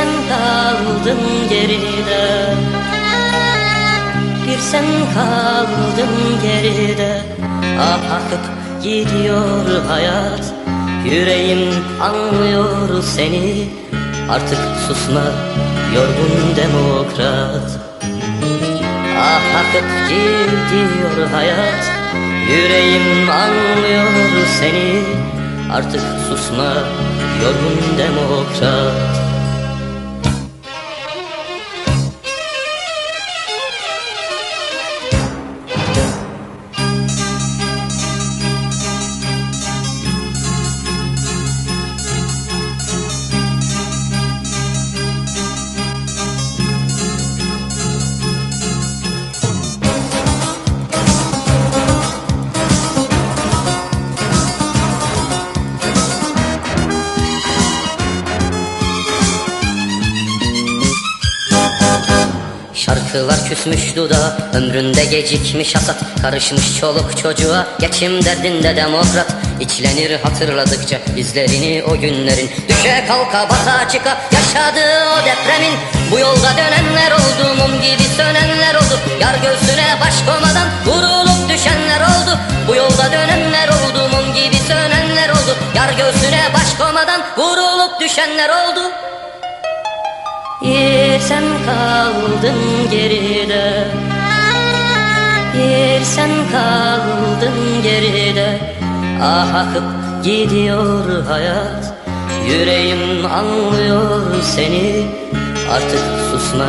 sen kaldın geride. Bir sen kaldın geride. Ah akıp gidiyor hayat. Yüreğim anlıyor seni. Artık susma yorgun demokrat. Ah akıp gidiyor hayat. Yüreğim anlıyor seni. Artık susma yorgun demokrat Şarkılar küsmüş dudağa Ömründe gecikmiş hasat. Karışmış çoluk çocuğa Geçim derdinde demokrat. İçlenir hatırladıkça izlerini o günlerin. Düşe kalka bata çıka Yaşadığı o depremin. Bu yolda dönenler oldu Mum gibi sönenler oldu. Yar göğsüne baş koymadan Vurulup düşenler oldu. Bu yolda dönenler oldu Mum gibi sönenler oldu. Yar göğsüne baş koymadan Vurulup düşenler oldu Yer sen kaldın geride. Yer sen kaldın geride. Ah akıp gidiyor hayat. Yüreğim anlıyor seni. Artık susma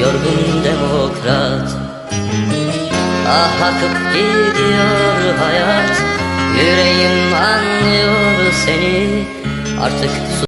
yorgun demokrat. Ah akıp gidiyor hayat. Yüreğim anlıyor seni. Artık sus